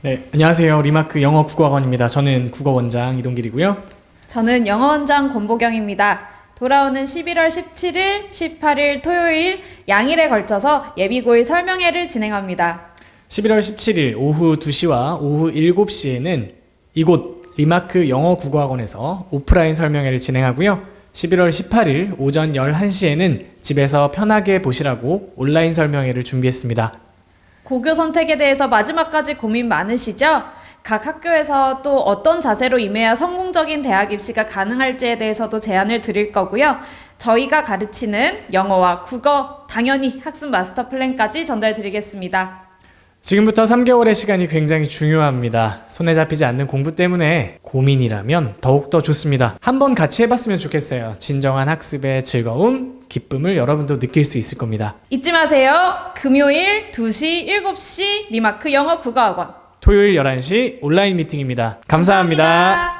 네, 안녕하세요. 리마크 영어 국어학원입니다. 저는 국어 원장 이동길이고요. 저는 영어원장 권보경입니다. 돌아오는 11월 17일, 18일 토요일 양일에 걸쳐서 예비고일 설명회를 진행합니다. 11월 17일 오후 2시와 오후 7시에는 이곳 리마크 영어 국어학원에서 오프라인 설명회를 진행하고요. 11월 18일 오전 11시에는 집에서 편하게 보시라고 온라인 설명회를 준비했습니다. 고교 선택에 대해서 마지막까지 고민 많으시죠? 각 학교에서 또 어떤 자세로 임해야 성공적인 대학 입시가 가능할지에 대해서도 제안을 드릴 거고요. 저희가 가르치는 영어와 국어, 당연히 학습 마스터 플랜까지 전달드리겠습니다. 지금부터 3개월의 시간이 굉장히 중요합니다. 손에 잡히지 않는 공부 때문에 고민이라면 더욱더 좋습니다. 한번 같이 해봤으면 좋겠어요. 진정한 학습의 즐거움, 기쁨을 여러분도 느낄 수 있을 겁니다. 잊지 마세요. 금요일 2시, 7시 리마크 영어 국어학원. 토요일 11시 온라인 미팅입니다 감사합니다. 감사합니다.